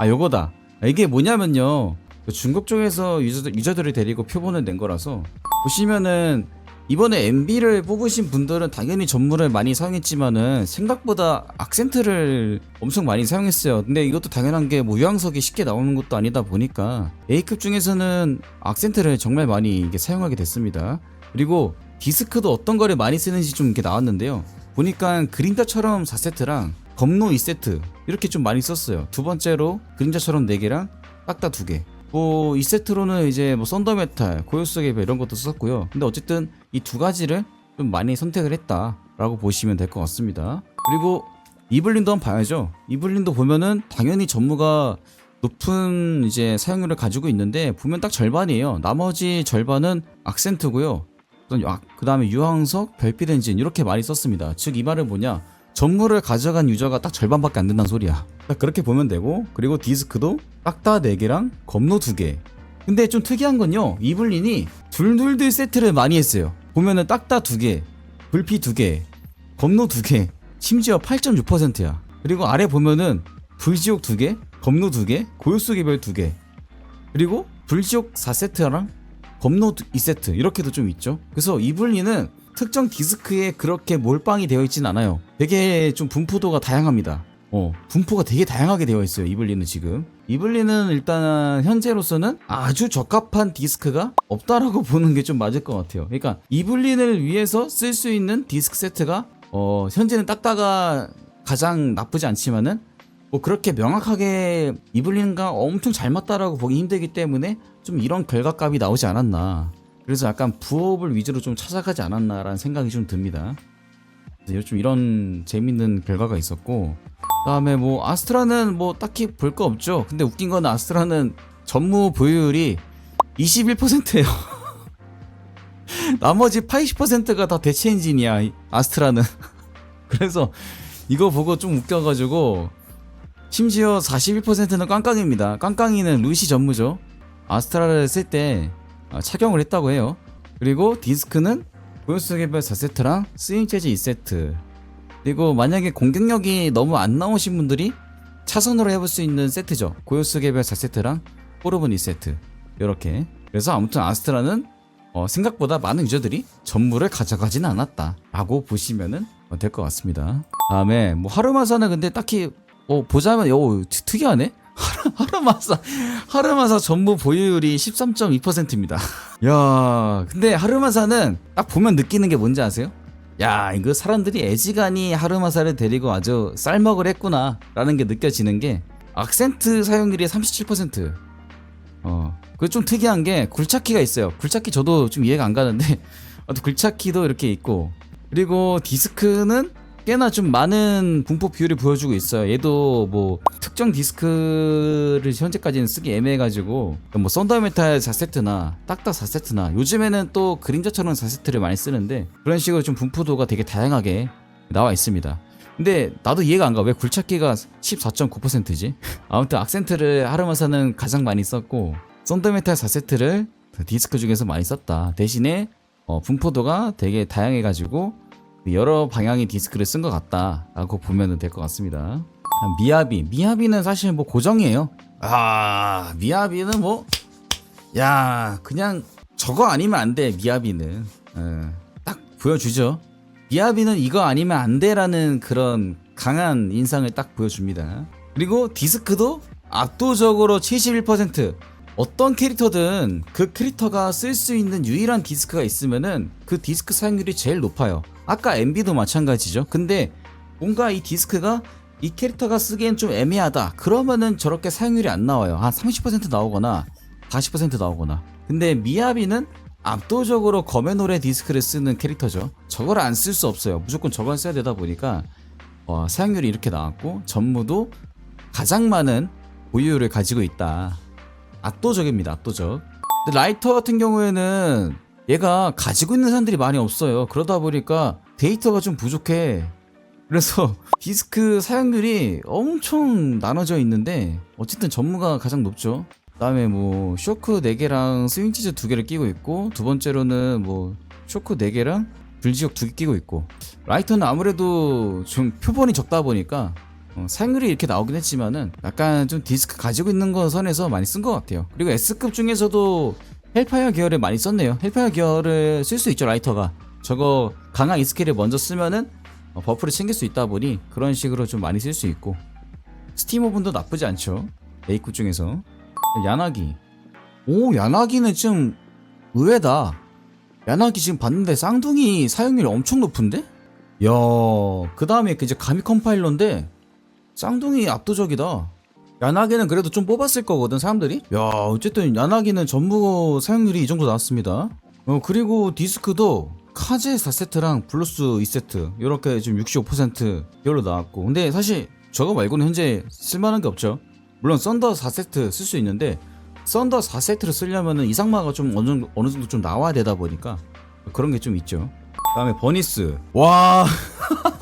아 요거다 아, 이게 뭐냐면요 그 중국 쪽에서 유저들, 유저들을 데리고 표본을 낸 거라서 보시면은 이번에 MB를 뽑으신 분들은 당연히 전무를 많이 사용했지만은 생각보다 악센트를 엄청 많이 사용했어요. 근데 이것도 당연한 게 뭐 유황석이 쉽게 나오는 것도 아니다 보니까 A급 중에서는 악센트를 정말 많이 이게 사용하게 됐습니다. 그리고 디스크도 어떤 거를 많이 쓰는지 좀 이렇게 나왔는데요. 보니까 그림자처럼 4세트랑 검노 2세트 이렇게 좀 많이 썼어요. 두 번째로 그림자처럼 4개랑 딱다 2개. 뭐 2세트로는 이제 뭐 썬더메탈, 고요스 개별 이런 것도 썼고요. 근데 어쨌든 이 두 가지를 좀 많이 선택을 했다라고 보시면 될 것 같습니다. 그리고 이블린도 한번 봐야죠. 이블린도 보면은 당연히 전무가 높은 이제 사용률을 가지고 있는데 보면 딱 절반이에요. 나머지 절반은 악센트고요. 그 다음에 유황석, 별빛 엔진 이렇게 많이 썼습니다. 즉 이 말은 뭐냐? 전무를 가져간 유저가 딱 절반밖에 안 된다는 소리야. 딱 그렇게 보면 되고 그리고 디스크도 딱다 4개랑 검로 2개. 근데 좀 특이한 건요. 이블린이 둘둘둘 세트를 많이 했어요. 보면은 딱다 2개, 불피 2개, 검로 2개, 심지어 8.6%야. 그리고 아래 보면은 불지옥 2개, 검로 2개, 고요수 개별 2개. 그리고 불지옥 4세트랑 검로 2세트 이렇게도 좀 있죠. 그래서 이블리는 특정 디스크에 그렇게 몰빵이 되어 있진 않아요. 되게 좀 분포도가 다양합니다. 어, 분포가 되게 다양하게 되어 있어요. 이블리는 지금. 이블리는 일단 현재로서는 아주 적합한 디스크가 없다라고 보는 게 좀 맞을 것 같아요. 그러니까 이블린을 위해서 쓸 수 있는 디스크 세트가 어, 현재는 딱따가 가장 나쁘지 않지만은 뭐 그렇게 명확하게 이블린과 엄청 잘 맞다라고 보기 힘들기 때문에 좀 이런 결과값이 나오지 않았나. 그래서 약간 부업을 위주로 좀 찾아가지 않았나라는 생각이 좀 듭니다. 좀 이런 재밌는 결과가 있었고 그다음에 뭐 아스트라는 뭐 딱히 볼 거 없죠. 근데 웃긴 건 아스트라는 전무 보유율이 21%예요. 나머지 80%가 다 대체 엔진이야. 이 아스트라는. 그래서 이거 보고 좀 웃겨가지고 심지어 41%는 깡깡입니다. 깡깡이는 루시 전무죠. 아스트라를 쓸 때 착용을 했다고 해요. 그리고 디스크는 고요수 개별 4세트랑 스윙 재즈 2세트. 그리고 만약에 공격력이 너무 안 나오신 분들이 차선으로 해볼 수 있는 세트죠. 고요수 개별 4세트랑 포르본 2세트. 이렇게. 그래서 아무튼 아스트라는 어, 생각보다 많은 유저들이 전무를 가져가지는 않았다. 라고 보시면은 될것 같습니다. 다음에 뭐 하루마사는 근데 딱히 어, 보자면 어, 특- 특이하네. 하루, 하루마사 하루마사 전부 보유율이 13.2%입니다. 야, 근데 하루마사는 딱 보면 느끼는 게 뭔지 아세요? 야, 이거 사람들이 애지간히 하루마사를 데리고 아주 쌀먹을 했구나라는 게 느껴지는 게 악센트 사용률이 37%. 어, 그좀 특이한 게 굴착키가 있어요. 굴착키 저도 좀 이해가 안 가는데 아무튼 굴착키도 이렇게 있고 그리고 디스크는 꽤나 좀 많은 분포 비율을 보여주고 있어요. 얘도 뭐 특정 디스크를 현재까지는 쓰기 애매해가지고 뭐 썬더메탈 4세트나 딱딱 4세트나 요즘에는 또 그림자처럼 4세트를 많이 쓰는데 그런 식으로 좀 분포도가 되게 다양하게 나와 있습니다. 근데 나도 이해가 안 가. 왜 굴착기가 14.9%지? 아무튼 악센트를 하르마사는 가장 많이 썼고 썬더메탈 4세트를 디스크 중에서 많이 썼다. 대신에 어, 분포도가 되게 다양해가지고 여러 방향의 디스크를 쓴 것 같다라고 보면 될 것 같습니다. 미야비, 미야비는 사실 뭐 고정이에요. 아, 미야비는 뭐, 야, 그냥 저거 아니면 안 돼. 미야비는 어, 딱 보여주죠. 미야비는 이거 아니면 안 돼라는 그런 강한 인상을 딱 보여줍니다. 그리고 디스크도 압도적으로 71%. 어떤 캐릭터든 그 캐릭터가 쓸 수 있는 유일한 디스크가 있으면은 그 디스크 사용률이 제일 높아요. 아까 MB도 마찬가지죠. 근데 뭔가 이 디스크가 이 캐릭터가 쓰기엔 좀 애매하다. 그러면은 저렇게 사용률이 안 나와요. 한 30% 나오거나 40% 나오거나. 근데 미야비는 압도적으로 검의 노래 디스크를 쓰는 캐릭터죠. 저걸 안 쓸 수 없어요. 무조건 저걸 써야 되다 보니까 어, 사용률이 이렇게 나왔고 전무도 가장 많은 보유율을 가지고 있다. 압도적입니다. 압도적. 라이터 같은 경우에는 얘가 가지고 있는 사람들이 많이 없어요. 그러다 보니까 데이터가 좀 부족해. 그래서 디스크 사용률이 엄청 나눠져 있는데 어쨌든 전무가 가장 높죠. 그다음에 뭐 쇼크 4개랑 스윙치즈 2개를 끼고 있고 두 번째로는 뭐 쇼크 4개랑 불지역 2개 끼고 있고 라이터는 아무래도 좀 표본이 적다 보니까 어, 사용률이 이렇게 나오긴 했지만은 약간 좀 디스크 가지고 있는 거 선에서 많이 쓴 것 같아요. 그리고 S급 중에서도 헬파이어 계열을 많이 썼네요. 헬파이어 계열을 쓸수 있죠 라이터가. 저거 강한 이스킬을 먼저 쓰면은 어, 버프를 챙길 수 있다 보니 그런 식으로 좀 많이 쓸 수 있고 스티머분도 나쁘지 않죠. A급 중에서 야나기. 오 야나기는 좀 의외다. 야나기 지금 봤는데 쌍둥이 사용률이 엄청 높은데? 야, 그 다음에 이제 가미 컴파일러인데 쌍둥이 압도적이다. 야나기는 그래도 좀 뽑았을 거거든 사람들이. 야, 어쨌든 야나기는 전무 사용률이 이 정도 나왔습니다. 어 그리고 디스크도 카제 4세트랑 블루스 2세트 이렇게 지금 65% 이걸로 나왔고 근데 사실 저거 말고는 현재 쓸만한 게 없죠. 물론 썬더 4세트 쓸 수 있는데 썬더 4세트를 쓰려면은 이상마가 좀 어느 정도, 어느 정도 좀 나와야 되다 보니까 그런 게 좀 있죠. 다음에 버니스. 와.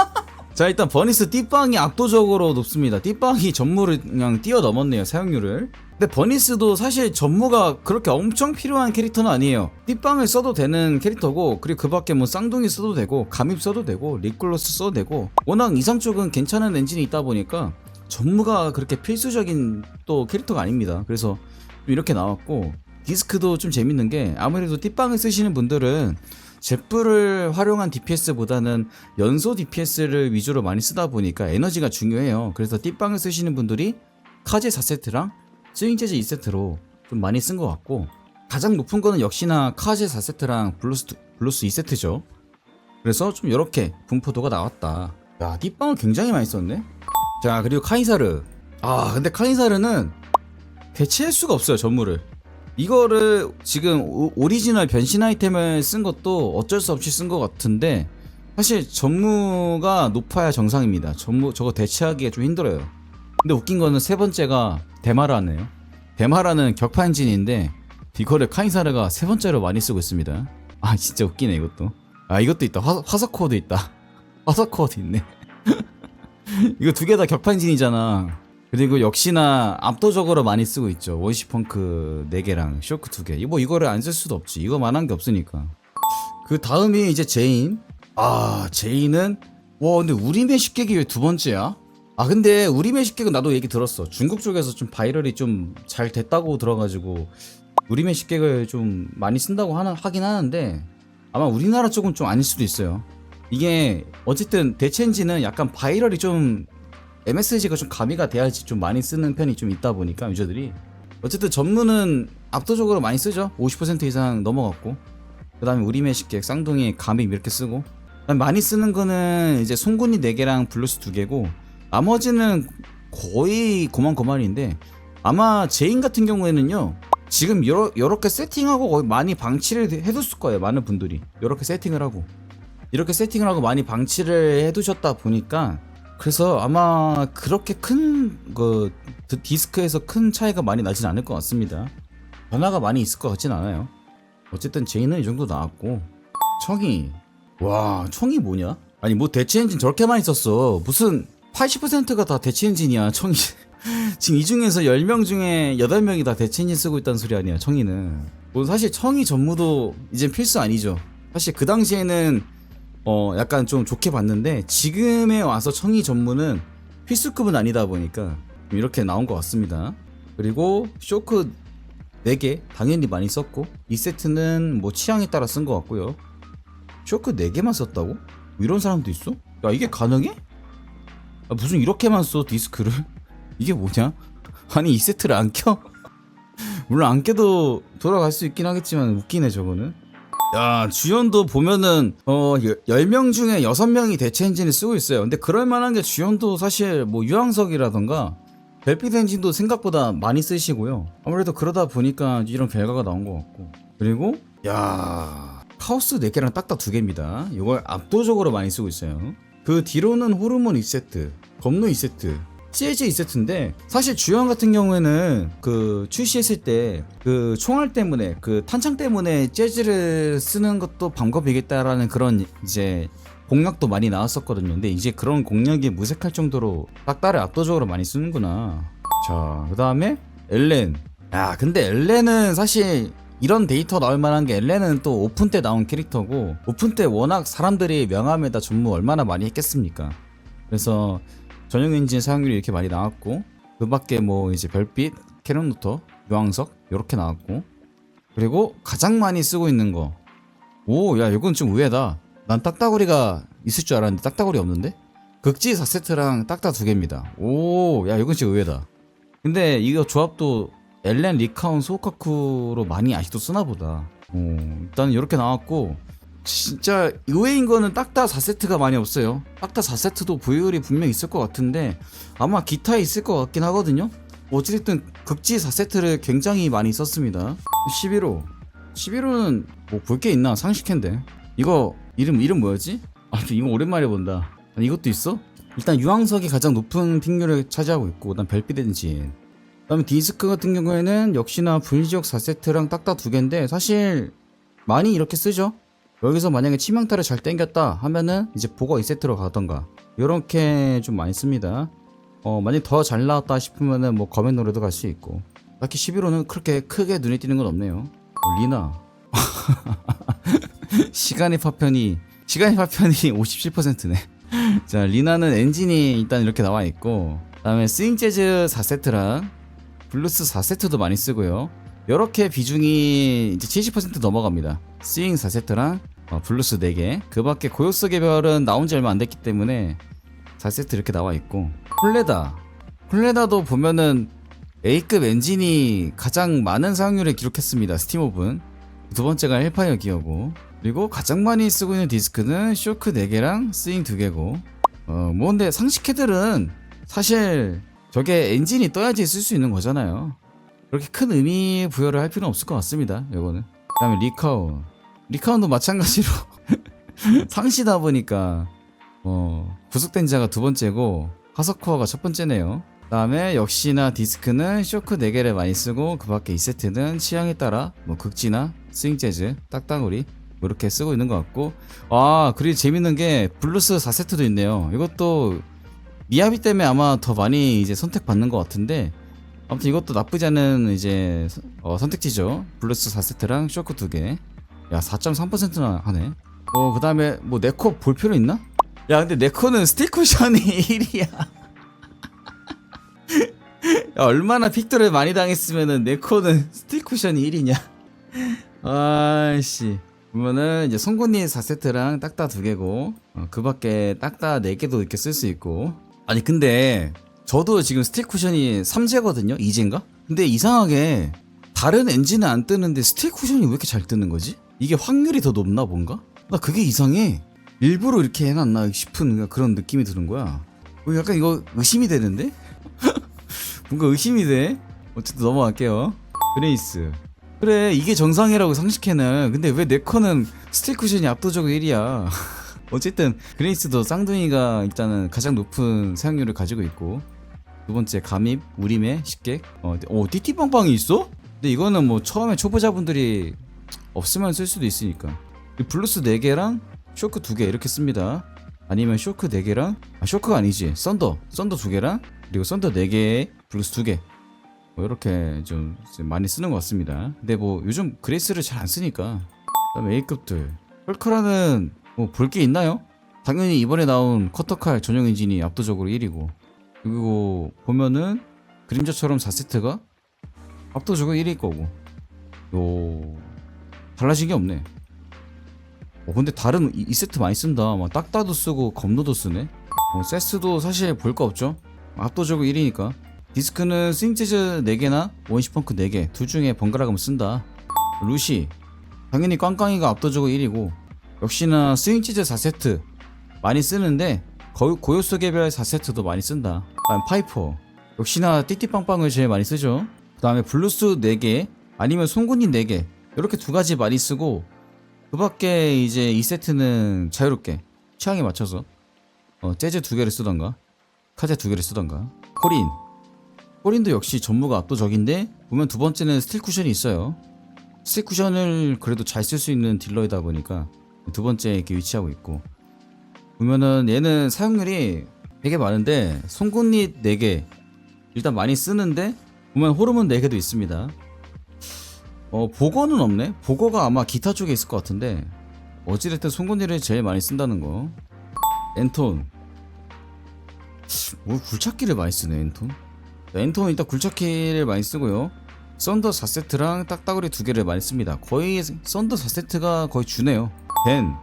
자 일단 버니스 띠빵이 압도적으로 높습니다. 띠빵이 전무를 그냥 뛰어넘었네요 사용률을. 근데 버니스도 사실 전무가 그렇게 엄청 필요한 캐릭터는 아니에요. 띠빵을 써도 되는 캐릭터고 그리고 그 밖에 뭐 쌍둥이 써도 되고 감입 써도 되고 리클로스 써도 되고 워낙 이상 쪽은 괜찮은 엔진이 있다 보니까 전무가 그렇게 필수적인 또 캐릭터가 아닙니다. 그래서 좀 이렇게 나왔고 디스크도 좀 재밌는 게 아무래도 띠빵을 쓰시는 분들은 제프를 활용한 DPS보다는 연소 DPS를 위주로 많이 쓰다 보니까 에너지가 중요해요. 그래서 띠빵을 쓰시는 분들이 카제 4세트랑 스윙 재즈 2세트로 좀 많이 쓴 것 같고 가장 높은 거는 역시나 카제 4세트랑 블루스, 블루스 2세트죠. 그래서 좀 이렇게 분포도가 나왔다. 야, 띠빵을 굉장히 많이 썼네. 자, 그리고 카이사르. 아, 근데 카이사르는 대체할 수가 없어요, 전무를. 이거를 지금 오- 오리지널 변신 아이템을 쓴 것도 어쩔 수 없이 쓴 것 같은데 사실 전무가 높아야 정상입니다. 전무 저거 대체하기가 좀 힘들어요. 근데 웃긴 거는 세 번째가 데마라네요. 데마라는 격파 엔진인데 이거를 카이사르가 세 번째로 많이 쓰고 있습니다. 아 진짜 웃기네 이것도. 아 이것도 있다. 화, 화석 코어도 있다. 화석 코어도 있네. 이거 두 개 다 격파 엔진이잖아. 그리고 역시나 압도적으로 많이 쓰고 있죠. 원시펑크 4개랑 쇼크 2개. 뭐 이거를 안 쓸 수도 없지. 이거만 한 게 없으니까. 그 다음이 이제 제인. 아, 제인은 와, 근데 우리메 식객이 왜 두 번째야? 아, 근데 우리메 식객은 나도 얘기 들었어. 중국 쪽에서 좀 바이럴이 좀 잘 됐다고 들어가지고 우리메 식객을 좀 많이 쓴다고 하는, 하긴 하는데 아마 우리나라 쪽은 좀 아닐 수도 있어요. 이게 어쨌든 대체인지는 약간 바이럴이 좀 MSG가 좀 가미가 돼야지 좀 많이 쓰는 편이 좀 있다 보니까 유저들이. 어쨌든 전문은 압도적으로 많이 쓰죠. 50% 이상 넘어갔고. 그 다음에 우리메 식객 쌍둥이 가미 이렇게 쓰고. 많이 쓰는 거는 이제 송곳니 4개랑 블루스 2개고. 나머지는 거의 고만고만인데 아마 제인 같은 경우에는요 지금 이렇게 세팅하고 거의 많이 방치를 해뒀을 거예요 많은 분들이. 이렇게 세팅을 하고. 이렇게 세팅을 하고 많이 방치를 해두셨다 보니까 그래서 아마 그렇게 큰 그 디스크에서 큰 차이가 많이 나진 않을 것 같습니다. 변화가 많이 있을 것 같진 않아요. 어쨌든 제이는 이 정도 나왔고 청이 와 청이 뭐냐? 아니 뭐 대체 엔진 저렇게 많이 썼어. 무슨 80%가 다 대체 엔진이야 청이. 지금 이 중에서 10명 중에 8명이 다 대체 엔진 쓰고 있다는 소리 아니야 청이는. 뭐 사실 청이 전무도 이제 필수 아니죠. 사실 그 당시에는 어 약간 좀 좋게 봤는데 지금에 와서 청이 전무는 필수급은 아니다 보니까 좀 이렇게 나온 것 같습니다. 그리고 쇼크 4개 당연히 많이 썼고 2세트는 뭐 취향에 따라 쓴 것 같고요. 쇼크 4개만 썼다고? 뭐 이런 사람도 있어? 야 이게 가능해? 아, 무슨 이렇게만 써 디스크를? 이게 뭐냐? 아니 2세트를 안 켜? 물론 안 껴도 돌아갈 수 있긴 하겠지만 웃기네 저거는. 야, 주연도 보면은, 어, 10명 중에 6명이 대체 엔진을 쓰고 있어요. 근데 그럴 만한 게 주연도 사실 뭐 유황석이라던가 별빛 엔진도 생각보다 많이 쓰시고요. 아무래도 그러다 보니까 이런 결과가 나온 것 같고. 그리고, 야 카오스 4개랑 딱딱 2개입니다. 이걸 압도적으로 많이 쓰고 있어요. 그 뒤로는 호르몬 2세트, 검노 2세트, CH 2세트인데 사실 주연 같은 경우에는 그 출시했을 때 그 총알 때문에 그 탄창 때문에 재즈를 쓰는 것도 방법이겠다라는 그런 이제 공략도 많이 나왔었거든요. 근데 이제 그런 공략이 무색할 정도로 딱따를 압도적으로 많이 쓰는구나. 자, 그 다음에 엘렌. 야, 근데 엘렌은 사실 이런 데이터 나올 만한 게 엘렌은 또 오픈 때 나온 캐릭터고 오픈 때 워낙 사람들이 명함에다 전무 얼마나 많이 했겠습니까? 그래서 전용 엔진 사용률이 이렇게 많이 나왔고 그 밖에 뭐 이제 별빛, 캐논 노터, 유황석 이렇게 나왔고 그리고 가장 많이 쓰고 있는 거. 오, 야, 이건 좀 의외다. 난 딱따구리가 있을 줄 알았는데 딱따구리 없는데? 극지 4세트랑 딱따 두 개입니다. 오, 야, 이건 진짜 의외다. 근데 이거 조합도 엘렌, 리카운, 소카쿠로 많이 아직도 쓰나 보다. 오, 일단 이렇게 나왔고 진짜 의외인 거는 딱따 4세트가 많이 없어요. 딱따 4세트도 부율이 분명 있을 것 같은데 아마 기타에 있을 것 같긴 하거든요. 어찌됐든 극지 4세트를 굉장히 많이 썼습니다. 11호. 11호는 뭐 볼 게 있나 상식캔데. 이거 이름 이름 뭐였지? 아 이거 오랜만에 본다. 아니, 이것도 있어? 일단 유황석이 가장 높은 픽률을 차지하고 있고 그다음 별빛 엔진. 그다음에 디스크 같은 경우에는 역시나 분지역 4세트랑 딱딱 두 개인데 사실 많이 이렇게 쓰죠. 여기서 만약에 치명타를 잘 땡겼다 하면은 이제 보거 2세트로 가던가 이렇게 좀 많이 씁니다. 어 만약 더 잘 나왔다 싶으면은 뭐 검의 노래도 갈 수 있고 딱히 11호는 그렇게 크게 눈에 띄는 건 없네요. 어, 리나 시간의 파편이 시간의 파편이 57%네. 자 리나는 엔진이 일단 이렇게 나와 있고 그 다음에 스윙 재즈 4세트랑 블루스 4세트도 많이 쓰고요. 이렇게 비중이 이제 70% 넘어갑니다. 스윙 4세트랑 어, 블루스 4개. 그 밖에 고요스 개별은 나온 지 얼마 안 됐기 때문에 4세트 이렇게 나와 있고. 홀레다. 홀레다도 보면은 A급 엔진이 가장 많은 사용률을 기록했습니다. 스팀오븐. 두 번째가 헬파이어 기어고. 그리고 가장 많이 쓰고 있는 디스크는 쇼크 4개랑 스윙 2개고. 어, 뭐 근데 상식 헤들은 사실 저게 엔진이 떠야지 쓸 수 있는 거잖아요. 그렇게 큰 의미 부여를 할 필요는 없을 것 같습니다. 이거는. 그다음에 리카운. 리카운도 마찬가지로 상시다 보니까 어, 구속된 자가 두 번째고 하석코어가 첫 번째네요. 그다음에 역시나 디스크는 쇼크 4개를 많이 쓰고 그 밖에 2세트는 취향에 따라 뭐 극지나 스윙 재즈, 딱따구리 뭐 이렇게 쓰고 있는 것 같고 아 그리고 재밌는 게 블루스 4세트도 있네요. 이것도 미야비 때문에 아마 더 많이 이제 선택받는 것 같은데 아무튼 이것도 나쁘지 않은 이제 어, 선택지죠. 블루스 4세트랑 쇼크 2개. 야 4.3%나 하네. 어 그 다음에 뭐 네코 볼 필요 있나? 야 근데 네코는 스틸 쿠션이 1이야. 야, 얼마나 픽들을 많이 당했으면은 네코는 스틸 쿠션이 1이냐? 아씨. 보면은 이제 송곳니 4세트랑 딱따 2개고 어, 그 밖에 딱따 4개도 이렇게 쓸 수 있고 아니 근데 저도 지금 스틸 쿠션이 3제거든요 2제인가? 근데 이상하게 다른 엔진은 안 뜨는데 스틸 쿠션이 왜 이렇게 잘 뜨는 거지? 이게 확률이 더 높나 뭔가? 나 그게 이상해 일부러 이렇게 해놨나 싶은 그런 느낌이 드는 거야 어, 약간 이거 의심이 되는데? 뭔가 의심이 돼 어쨌든 넘어갈게요 그레이스 그래 이게 정상이라고 상식해는 근데 왜 네커는 스틸 쿠션이 압도적으로 1이야 어쨌든 그레이스도 쌍둥이가 일단은 가장 높은 사용률을 가지고 있고 두 번째 감입, 우림의 식객 어, 어 띠띠빵빵이 있어? 근데 이거는 뭐 처음에 초보자분들이 없으면 쓸 수도 있으니까 블루스 4개랑 쇼크 2개 이렇게 씁니다 아니면 쇼크 4개랑 아 쇼크가 아니지 썬더 썬더 2개랑 그리고 썬더 4개에 블루스 2개 뭐 이렇게 좀 많이 쓰는 것 같습니다. 근데 뭐 요즘 그레이스를 잘 안 쓰니까. 그다음에 A급들. 펄크라는 뭐 볼 게 있나요? 당연히 이번에 나온 커터칼 전용 엔진이 압도적으로 1위고 그리고 보면은 그림자처럼 4세트가 압도적으로 1위일 거고 요 달라진 게 없네. 어 근데 다른 2 세트 많이 쓴다. 막 딱따도 쓰고 검노도 쓰네. 어, 세스도 사실 볼 거 없죠. 압도적으로 1위니까. 디스크는 스윙 재즈 4개나 원시 펑크 4개 둘 중에 번갈아 가면 쓴다. 루시 당연히 꽝꽝이가 압도적으로 1위고 역시나 스윙 재즈 4세트 많이 쓰는데 거, 고요수 개별 4세트도 많이 쓴다. 다음 파이퍼 역시나 띠띠빵빵을 제일 많이 쓰죠. 그 다음에 블루스 4개 아니면 송곳니 4개 이렇게 두 가지 많이 쓰고 그 밖에 이제 2세트는 자유롭게 취향에 맞춰서 어, 재즈 두 개를 쓰던가 카제 두 개를 쓰던가 코린 코린도 역시 전무가 압도적인데 보면 두 번째는 스틸 쿠션이 있어요. 스틸 쿠션을 그래도 잘 쓸 수 있는 딜러이다 보니까 두 번째에 이렇게 위치하고 있고 보면은 얘는 사용률이 되게 많은데 송곳니 4개 일단 많이 쓰는데 보면 호르몬 4개도 있습니다. 어 보거는 없네. 보거가 아마 기타 쪽에 있을 것 같은데 어찌됐든 송곳니를 제일 많이 쓴다는 거. 엔톤 뭐 굴착기를 많이 쓰네 엔톤 자, 엔톤은 일단 굴착기를 많이 쓰고요 썬더 4세트랑 딱따구리 두 개를 많이 씁니다 거의 썬더 4세트가 거의 주네요 벤.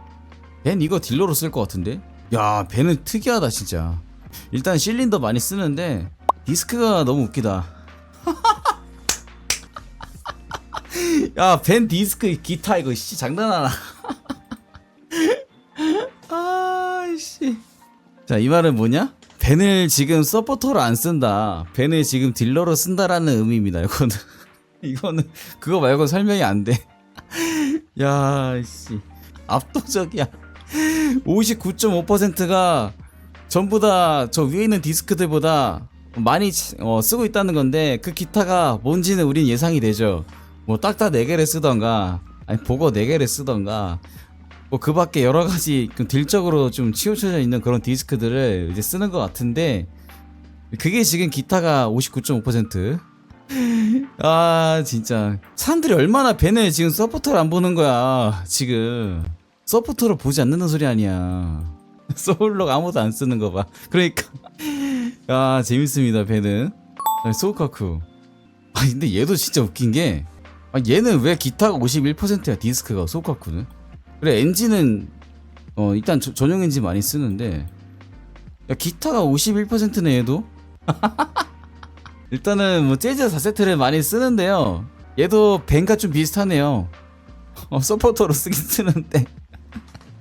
벤 이거 딜러로 쓸 것 같은데? 야 벤은 특이하다 진짜. 일단 실린더 많이 쓰는데 디스크가 너무 웃기다. 야 벤 디스크 기타 이거 씨 장난하나? 아씨. 자 이 말은 뭐냐? 벤을 지금 서포터로 안 쓴다. 벤을 지금 딜러로 쓴다라는 의미입니다 이거는. 이거는 그거 말고 설명이 안돼야 씨. 압도적이야 59.5%가 전부 다 저 위에 있는 디스크들보다 많이 어, 쓰고 있다는 건데 그 기타가 뭔지는 우린 예상이 되죠. 뭐 딱딱 4개를 쓰던가 아니 보고 4개를 쓰던가 뭐 그 밖에 여러 가지 좀 딜적으로 좀 치우쳐져 있는 그런 디스크들을 이제 쓰는 것 같은데 그게 지금 기타가 59.5%. 아 진짜 사람들이 얼마나 벤을 지금 서포터를 안 보는 거야 지금 서포터를 보지 않는다는 소리 아니야. 소울록 아무도 안 쓰는 거 봐. 그러니까. 아 재밌습니다 아, 소우카쿠. 아 근데 얘도 진짜 웃긴 게 아, 얘는 왜 기타가 51%야 디스크가 소우카쿠는? 그래 엔진은 어 일단 저- 전용 엔진 많이 쓰는데. 야 기타가 51%네 얘도? 일단은 뭐 재즈 4세트를 많이 쓰는데요. 얘도 벤과 좀 비슷하네요. 어 서포터로 쓰긴 쓰는데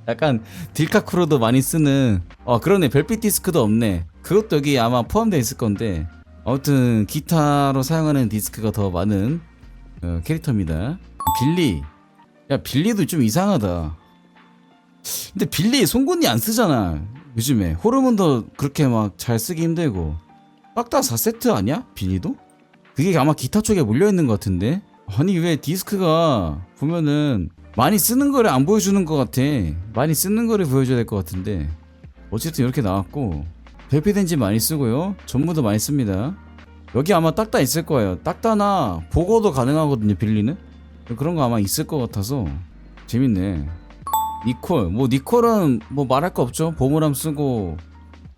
약간 딜카쿠로도 많이 쓰는 어 그러네. 별빛 디스크도 없네. 그것도 여기 아마 포함되어 있을 건데. 아무튼 기타로 사용하는 디스크가 더 많은 어, 캐릭터입니다. 빌리. 야 빌리도 좀 이상하다. 근데 빌리 송곳니 안 쓰잖아 요즘에. 호르몬도 그렇게 막 잘 쓰기 힘들고. 빡다 4세트 아니야? 빌리도? 그게 아마 기타 쪽에 몰려있는 것 같은데? 아니 왜 디스크가 보면은 많이 쓰는 거를 안 보여주는 것 같아. 많이 쓰는 거를 보여줘야 될 것 같은데. 어쨌든 이렇게 나왔고 별피덴지 많이 쓰고요. 전무도 많이 씁니다. 여기 아마 딱따 있을 거예요. 딱따나 보고도 가능하거든요 빌리는. 그런 거 아마 있을 것 같아서. 재밌네. 니콜. 뭐 니콜은 뭐 말할 거 없죠. 보물함 쓰고.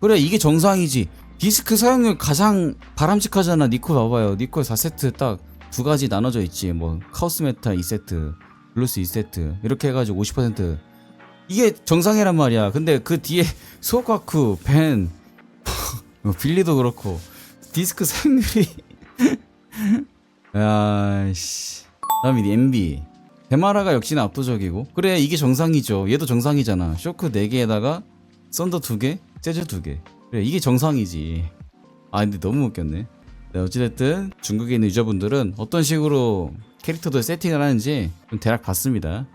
그래 이게 정상이지. 디스크 사용률 가장 바람직하잖아. 니콜 봐봐요. 니콜 4세트 딱 두 가지 나눠져 있지. 뭐 카오스 메타 2세트 블루스 2세트 이렇게 해가지고 50% 이게 정상이란 말이야. 근데 그 뒤에 소카쿠 벤 뭐 빌리도 그렇고 디스크 사용률이. 야씨. 다음이 MB 데마라가 역시나 압도적이고. 그래 이게 정상이죠. 얘도 정상이잖아. 쇼크 4개에다가 썬더 2개 재즈 2개. 그래 이게 정상이지. 아 근데 너무 웃겼네 네, 어찌됐든 중국에 있는 유저분들은 어떤 식으로 캐릭터들 세팅을 하는지 좀 대략 봤습니다.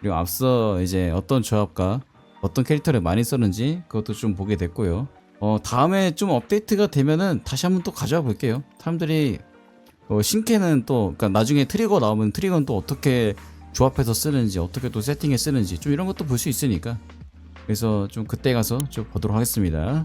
그리고 앞서 이제 어떤 조합과 어떤 캐릭터를 많이 썼는지 그것도 좀 보게 됐고요. 어 다음에 좀 업데이트가 되면은 다시 한번 또 가져와 볼게요. 사람들이 어, 신캐는 또 그러니까 나중에 트리거 나오면 트리거는 또 어떻게 조합해서 쓰는지 어떻게 또 세팅해 쓰는지 좀 이런 것도 볼 수 있으니까. 그래서 좀 그때 가서 좀 보도록 하겠습니다